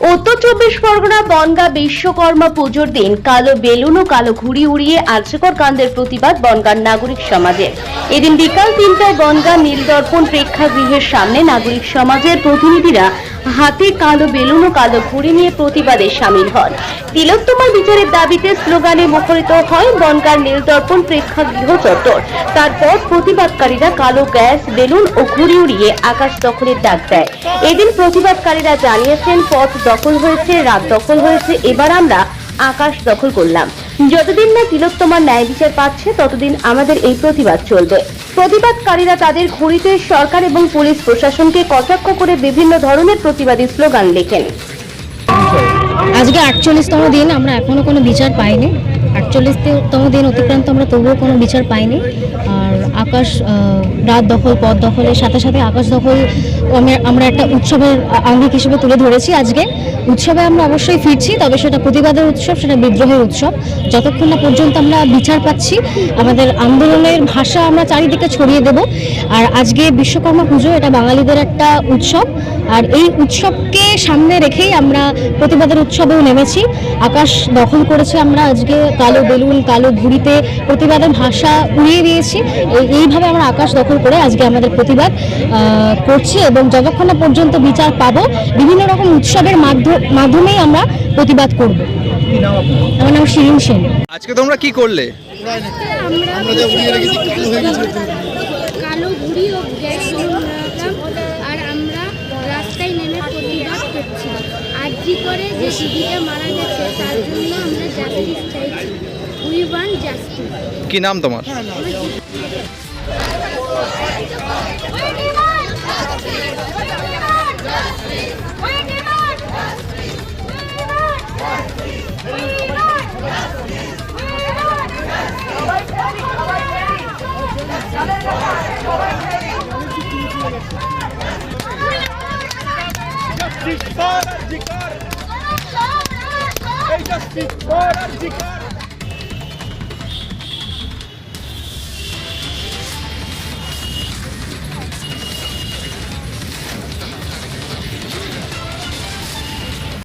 উত্তর চব্বিশ পরগনা বনগা বিশ্বকর্মা পুজোর দিন কালো বেলুন ও কালো ঘুড়ি উড়িয়ে আর্যকর কাণ্ডের প্রতিবাদ বনগার নাগরিক সমাজের। এদিন বিকাল তিনটায় বনগা নীলদর্পণ প্রেক্ষাগৃহের সামনে নাগরিক সমাজের প্রতিনিধিরা হাতে কালো বেলুন ও কালো ঘুড়ি নিয়ে প্রতিবাদে সামিল হন। তিলোত্তমার বিচারের দাবিতে স্লোগানে মুখরিত হয় বনগার নীলদর্পণ প্রেক্ষাগৃহ চত্বর। তারপর প্রতিবাদকারীরা কালো গ্যাস, বেলুন ও ঘুড়ি উড়িয়ে আকাশ দখলের ডাক দেয়। এদিন প্রতিবাদকারীরা জানিয়েছেন, পথ দখল হয়েছে, রাত দখল হয়েছে, এবার আমরা আকাশ দখল করলাম। যতদিন না তিলোত্তমার ন্যায় বিচার পাচ্ছে, ততদিন আমাদের এই প্রতিবাদ চলবে। প্রতিবাদকারীরা তাদের ঘুরিতে সরকার এবং পুলিশ প্রশাসনকে কটাক্ষ করে বিভিন্ন ধরনের প্রতিবাদী স্লোগান লেখেন। আজকে আটচল্লিশতম দিন, আমরা এখনও কোনো বিচার পাইনি। আটচল্লিশতম দিন অতিক্রান্ত আমরা তবুও কোনো বিচার পাইনি। আকাশ রাত দখল, পথ দখলের সাথে সাথে আকাশ দখল আমরা- একটা উৎসবের আঙ্গিক হিসেবে তুলে ধরেছি আজকে। উৎসবে আমরা অবশ্যই ফিরছি, তবে সেটা প্রতিবাদের উৎসব, সেটা বিদ্রোহের উৎসব। যতক্ষণ না পর্যন্ত আমরা বিচার পাচ্ছি, আমাদের আন্দোলনের ভাষা আমরা চারিদিকে ছড়িয়ে দেব। আর আজকে বিশ্বকর্মা পুজো, এটা বাঙালিদের একটা উৎসব। আর এই উৎসবকে সামনে রেখেই আমরা প্রতিবাদের উৎসবেও নেমেছি। আকাশ দখল করেছে আমরা আজকে, কালো বেলুন, কালো ঘুড়িতে প্রতিবাদের ভাষা উড়িয়ে দিয়েছি। এই- এইভাবে আমরা আকাশ দখল করে আজকে আমাদের প্রতিবাদ করছি এবং যতক্ষণ না পর্যন্ত বিচার পাবো বিভিন্ন রকম উৎসবের মাধ্য- মাধ্যমেই আমরা প্রতিবাদ করব। আমার নাম শিরিন সেন। আজকে তোমরা কি করলে? আমরা যা উড়িয়ে রেখেছি কালো হয়ে গেছে। কালো ঘুড়ি ও গ্যাস আর আমরা রাস্তায় নেমে প্রতিবাদ করছি। আর্জি করে যে দিদিটা মারা গেছে তার জন্য আমরা জাস্টিস চাইছি। উই ওয়ান জাস্টিস কি নাম তোমার? Justiça fora de cara! Justiça fora de cara!